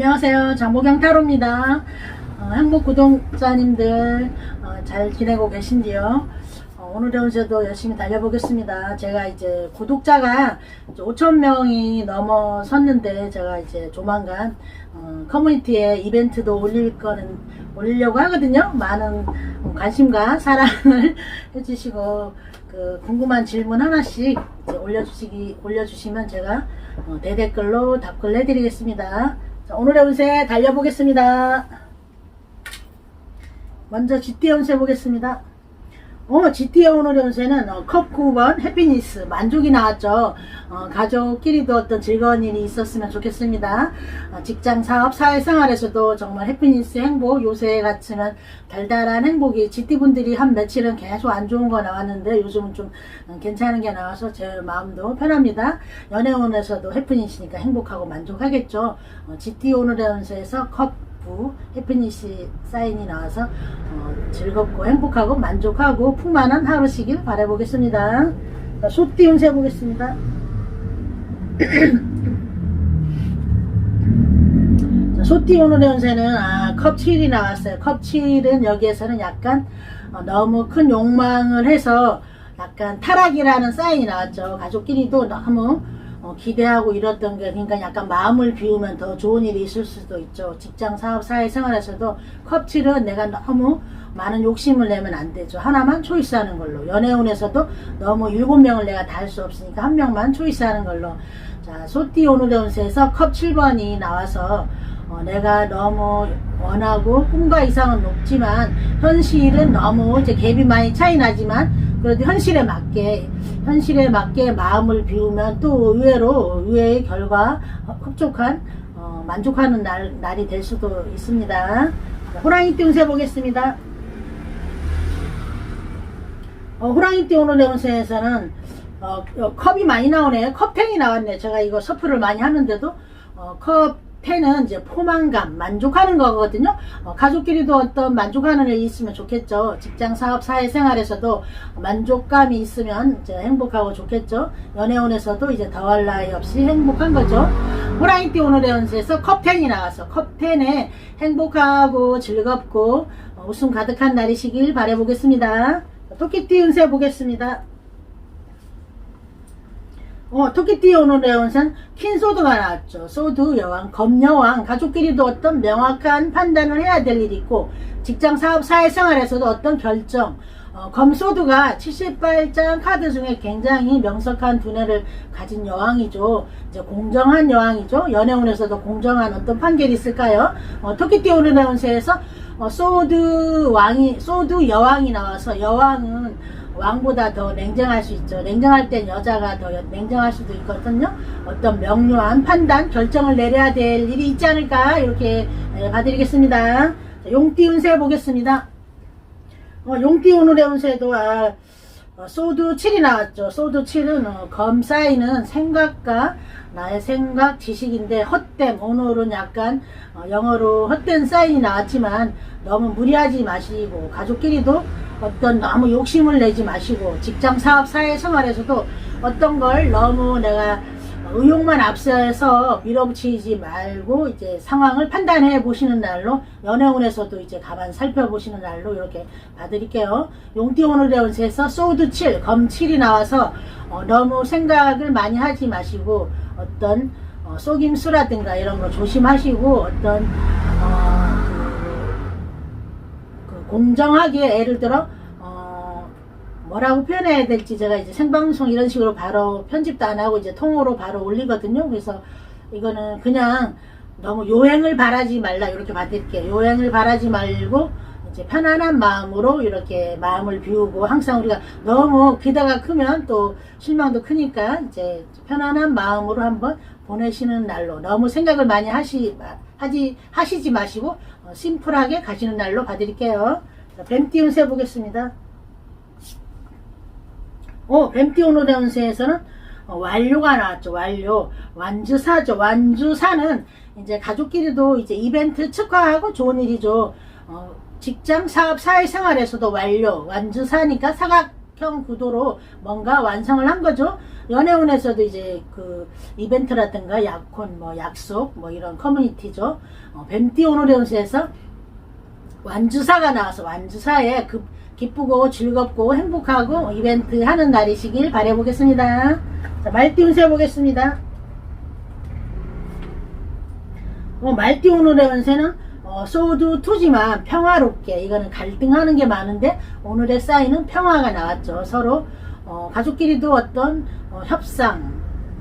안녕하세요. 장보경 타로입니다. 어, 행복 구독자님들 어, 잘 지내고 계신지요? 어, 오늘의 운세도 열심히 달려보겠습니다. 제가 이제 구독자가 5천명이 넘어섰는데 제가 이제 조만간 어, 커뮤니티에 이벤트도 올릴 거는 올리려고 하거든요. 많은 관심과 사랑을 해주시고 그 궁금한 질문 하나씩 올려주시기 올려주시면 제가 어, 대댓글로 답글 해드리겠습니다. 자, 오늘의 운세 달려보겠습니다. 먼저 GT 운세 보겠습니다. 어, GT 오늘의 운세는 어, 컵 9번 해피니스 만족이 나왔죠. 어, 가족끼리도 어떤 즐거운 일이 있었으면 좋겠습니다. 어, 직장, 사업, 사회생활에서도 정말 해피니스 행복 요새 같으면 달달한 행복이 GT 분들이 한 며칠은 계속 안 좋은 거 나왔는데 요즘은 좀 어, 괜찮은 게 나와서 제 마음도 편합니다. 연애운에서도 해피니스니까 행복하고 만족하겠죠. 어, GT 오늘의 운세에서 컵 부, 해피니시 사인이 나와서 어, 즐겁고 행복하고 만족하고 풍만한 하루시길 바라보겠습니다. 자, 소띠 운세 보겠습니다. 자, 소띠 오늘의 운세는 아, 컵 7이 나왔어요. 컵 7은 여기에서는 약간 어, 너무 큰 욕망을 해서 약간 타락이라는 사인이 나왔죠. 가족끼리도 너무 어, 기대하고 이랬던 게 그러니까 약간 마음을 비우면 더 좋은 일이 있을 수도 있죠. 직장, 사업, 사회생활에서도 컵칠은 내가 너무 많은 욕심을 내면 안 되죠. 하나만 초이스하는 걸로. 연애운에서도 너무 일곱 명을 내가 다 할 수 없으니까 한 명만 초이스하는 걸로. 자, 소띠 오늘의 운세에서 컵 7번이 나와서 어, 내가 너무 원하고 꿈과 이상은 높지만 현실은 너무 이제 갭이 많이 차이 나지만 그래도 현실에 맞게 현실에 맞게 마음을 비우면 또 의외로 의외의 결과 어, 흡족한 어, 만족하는 날, 날이 될 수도 있습니다. 자, 호랑이 띠 운세 보겠습니다. 어, 호랑이 띠 오늘의 운세에서는 어, 어, 컵이 많이 나오네요. 컵텐이 나왔네. 제가 이거 서프를 많이 하는데도 어, 컵 텐은 이제 포만감, 만족하는 거거든요. 어, 가족끼리도 어떤 만족하는 일이 있으면 좋겠죠. 직장, 사업, 사회생활에서도 만족감이 있으면 이제 행복하고 좋겠죠. 연애운에서도 이제 더할 나위 없이 행복한 거죠. 호랑이띠 오늘의 운세에서 컵텐이 나와서 컵텐에 행복하고 즐겁고 어, 웃음 가득한 날이시길 바라보겠습니다. 토끼띠 운세 보겠습니다. 어, 토끼띠 오늘의 운선 퀸소드가 나왔죠. 소드 여왕, 검여왕, 가족끼리도 어떤 명확한 판단을 해야 될 일이 있고, 직장, 사업, 사회생활에서도 어떤 결정, 어, 검소드가 78장 카드 중에 굉장히 명석한 두뇌를 가진 여왕이죠. 이제 공정한 여왕이죠. 연애운에서도 공정한 어떤 판결이 있을까요? 어, 토끼띠 오늘의 운세에서 어, 소드 왕이, 소드 여왕이 나와서 여왕은 왕보다 더 냉정할 수 있죠. 냉정할 땐 여자가 더 여- 냉정할 수도 있거든요. 어떤 명료한 판단, 결정을 내려야 될 일이 있지 않을까 이렇게 예, 봐드리겠습니다. 자, 용띠 운세 보겠습니다. 어, 용띠 오늘의 운세도 아, 어, 소드 7이 나왔죠. 소드 7은 어, 검 사인은 생각과 나의 생각, 지식인데 헛됨. 오늘은 약간 어, 영어로 헛된 사인이 나왔지만 너무 무리하지 마시고 가족끼리도 어떤 너무 욕심을 내지 마시고 직장, 사업, 사회생활에서도 어떤 걸 너무 내가 의욕만 앞서서 밀어붙이지 말고 이제 상황을 판단해 보시는 날로 연애운에서도 이제 가만 살펴보시는 날로 이렇게 봐드릴게요. 용띠 오늘의 운세에서 소드 7, 검 7이 나와서 어, 너무 생각을 많이 하지 마시고 어떤 어, 속임수라든가 이런 거 조심하시고 어떤 공정하게 예를 들어 어, 뭐라고 표현해야 될지 제가 이제 생방송 이런 식으로 바로 편집도 안 하고 이제 통으로 바로 올리거든요. 그래서 이거는 그냥 너무 요행을 바라지 말라 이렇게 받을게요. 요행을 바라지 말고 이제 편안한 마음으로 이렇게 마음을 비우고 항상 우리가 너무 기대가 크면 또 실망도 크니까 이제 편안한 마음으로 한번 보내시는 날로 너무 생각을 많이 하시 하지 하시지 마시고 어, 심플하게 가시는 날로 봐드릴게요. 자, 뱀띠 운세 보겠습니다. 어, 뱀띠 오늘의 운세에서는 어, 완료가 나왔죠. 완료. 완주사죠. 완주사는 이제 가족끼리도 이제 이벤트 축하하고 좋은 일이죠. 어, 직장, 사업, 사회생활에서도 완료. 완주사니까 사각 사각형 구도로 뭔가 완성을 한 거죠. 연애운에서도 이제 그 이벤트라든가 약혼, 뭐 약속, 뭐 이런 커뮤니티죠. 어, 뱀띠 오늘의운세에서 완주사가 나와서 완주사에 그 기쁘고 즐겁고 행복하고 이벤트 하는 날이시길 바라보겠습니다. 자, 말띠 운 세 보겠습니다. 어, 말띠 오늘의 운세는 어, 소드 투지만 평화롭게 이거는 갈등하는 게 많은데 오늘의 사인은 평화가 나왔죠. 서로 어, 가족끼리도 어떤 어, 협상,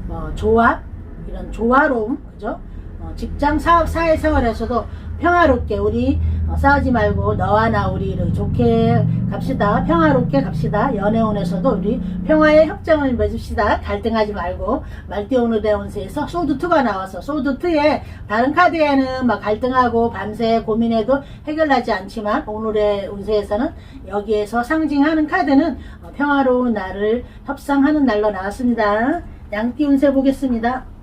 뭐 조합 이런 조화로움 그죠? 어, 직장 사업 사회생활에서도 평화롭게 우리 어, 싸우지 말고 너와 나 우리 이렇게 좋게 갑시다. 평화롭게 갑시다. 연애운에서도 우리 평화의 협정을 맺읍시다. 갈등하지 말고. 말띠 오늘의 운세에서 소드2가 나와서 소드2에 다른 카드에는 막 갈등하고 밤새 고민해도 해결하지 않지만 오늘의 운세에서는 여기에서 상징하는 카드는 어, 평화로운 날을 협상하는 날로 나왔습니다. 양띠 운세 보겠습니다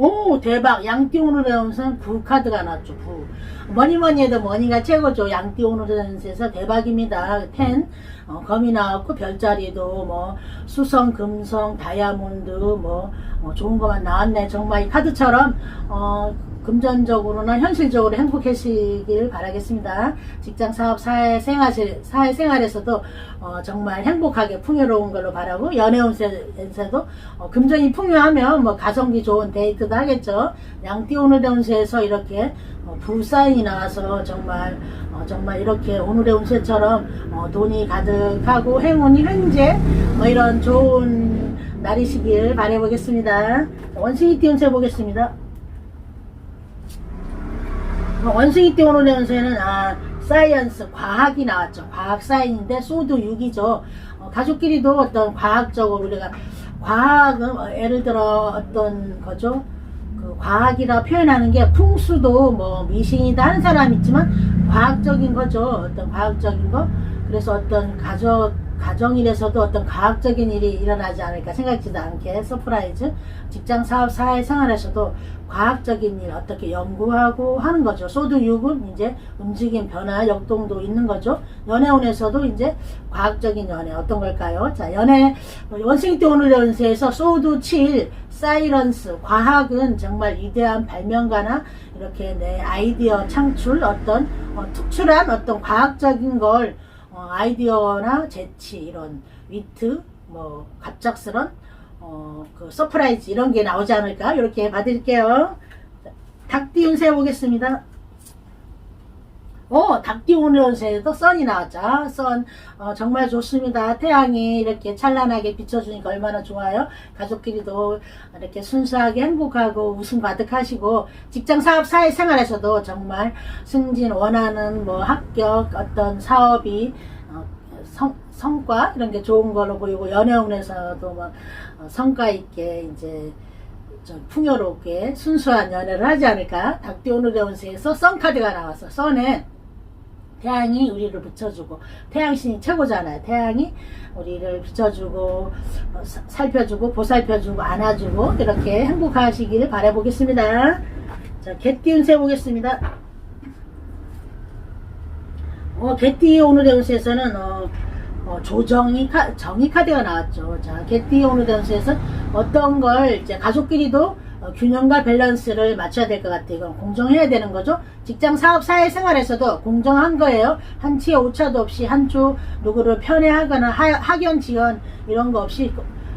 오 대박. 양띠 오늘의 운세는 9 카드가 나왔죠 9 뭐니 뭐니 해도 머니가 최고죠. 양띠 오늘의 운세에서 대박입니다. 10 어, 검이 나왔고 별자리도 뭐 수성 금성 다이아몬드 뭐 어, 좋은 것만 나왔네. 정말 이 카드처럼 어, 금전적으로나 현실적으로 행복하시길 바라겠습니다. 직장 사업 사회생활 사회생활에서도 어, 정말 행복하게 풍요로운 걸로 바라고 연애운세에서도 어, 금전이 풍요하면 뭐 가성비 좋은 데이트도 하겠죠. 양띠 오늘의 운세에서 이렇게 어, 불사인이 나와서 정말 어, 정말 이렇게 오늘의 운세처럼 어, 돈이 가득하고 행운이 횡재 뭐 이런 좋은 날이시길 바라보겠습니다. 원숭이띠 운세 보겠습니다. 어, 원숭이 띠 오늘 연세는 아 사이언스 과학이 나왔죠. 과학 사인인데 소드 6이죠. 어, 가족끼리도 어떤 과학적으로 우리가 과학은 어, 예를 들어 어떤 거죠. 그 과학이라 표현하는 게 풍수도 뭐 미신이다 하는 사람 있지만 과학적인 거죠. 어떤 과학적인 거. 그래서 어떤 가족 가정일에서도 어떤 과학적인 일이 일어나지 않을까 생각지도 않게 서프라이즈 직장 사업 사회 생활에서도 과학적인 일 어떻게 연구하고 하는 거죠. 소드 6은 이제 움직임 변화 역동도 있는 거죠. 연애운에서도 이제 과학적인 연애 어떤 걸까요? 자 연애 원숭이 때 오늘 연세에서 소드 7 사이런스 과학은 정말 위대한 발명가나 이렇게 내 아이디어 창출 어떤 어, 특출한 어떤 과학적인 걸 어, 아이디어나 재치 이런 위트 뭐 갑작스런 어, 그 서프라이즈 이런 게 나오지 않을까? 이렇게 봐드릴게요. 닭띠 운세 보겠습니다 어, 닭띠 오늘 운세에도 선이 나왔죠. 선, 어, 정말 좋습니다. 태양이 이렇게 찬란하게 비춰주니까 얼마나 좋아요. 가족끼리도 이렇게 순수하게 행복하고 웃음 가득하시고, 직장 사업 사회 생활에서도 정말 승진 원하는 뭐 합격, 어떤 사업이, 어, 성, 성과, 이런 게 좋은 걸로 보이고, 연애운에서도 막 어, 성과 있게 이제 좀 풍요롭게 순수한 연애를 하지 않을까? 닭띠 오늘의 운세에서 썬카드가 나왔어. 썬에 태양이 우리를 비춰주고 태양신이 최고잖아요. 태양이 우리를 비춰주고 어, 사- 살펴주고 보살펴주고 안아주고 이렇게 행복하시기를 바라보겠습니다. 자, 개띠 운세 보겠습니다. 어, 개띠 오늘의 운세에서는 어, 어, 조정이 카, 정의 카드가 나왔죠. 자, 개띠 오늘의 운세에서 어떤 걸 이제 가족끼리도 어, 균형과 밸런스를 맞춰야 될 것 같아요. 이건 공정해야 되는 거죠. 직장, 사업, 사회생활에서도 공정한 거예요. 한치의 오차도 없이 한쪽 누구를 편애하거나 하, 학연, 지연 이런 거 없이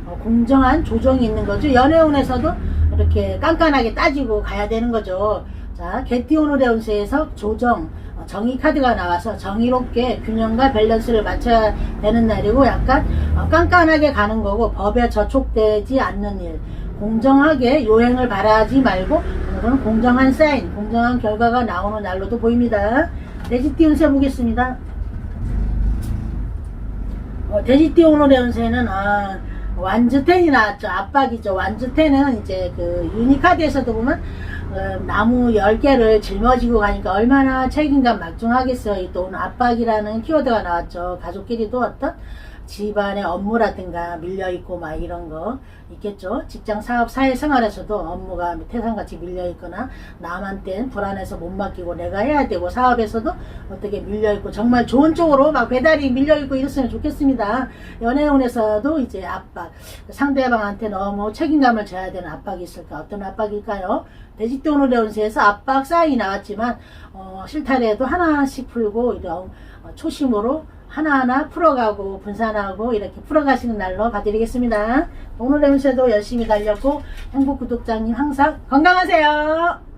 어, 공정한 조정이 있는 거죠. 연애운에서도 이렇게 깐깐하게 따지고 가야 되는 거죠. 자, 운세에서 조정, 어, 정의 카드가 나와서 정의롭게 균형과 밸런스를 맞춰야 되는 날이고 약간 어, 깐깐하게 가는 거고 법에 저촉되지 않는 일. 공정하게 요행을 바라지 말고 오늘은 공정한 사인, 공정한 결과가 나오는 날로도 보입니다. 돼지띠 운세 보겠습니다. 어, 돼지띠 오늘의 운세는 아, 완주텐이 나왔죠. 압박이죠. 완주텐은 이제 그 유니카드에서도 보면 어, 나무 10개를 짊어지고 가니까 얼마나 책임감 막중하겠어요. 또 오늘 압박이라는 키워드가 나왔죠. 가족끼리도 어떤 집안의 업무라든가 밀려있고 막 이런 거 있겠죠. 직장 사업 사회생활에서도 업무가 태산같이 밀려있거나 남한테 불안해서 못 맡기고 내가 해야 되고 사업에서도 어떻게 밀려있고 정말 좋은 쪽으로 막 배달이 밀려있고 이랬으면 좋겠습니다. 연애운에서도 이제 압박 상대방한테 너무 책임감을 져야 되는 압박이 있을까 어떤 압박일까요? 대직도운을 운세에서 압박 사인이 나왔지만 어, 실타래도 하나씩 풀고 이런 어, 초심으로 하나하나 풀어가고 분산하고 이렇게 풀어가시는 날로 봐드리겠습니다. 오늘의 운세도 열심히 달렸고 행복 구독자님 항상 건강하세요.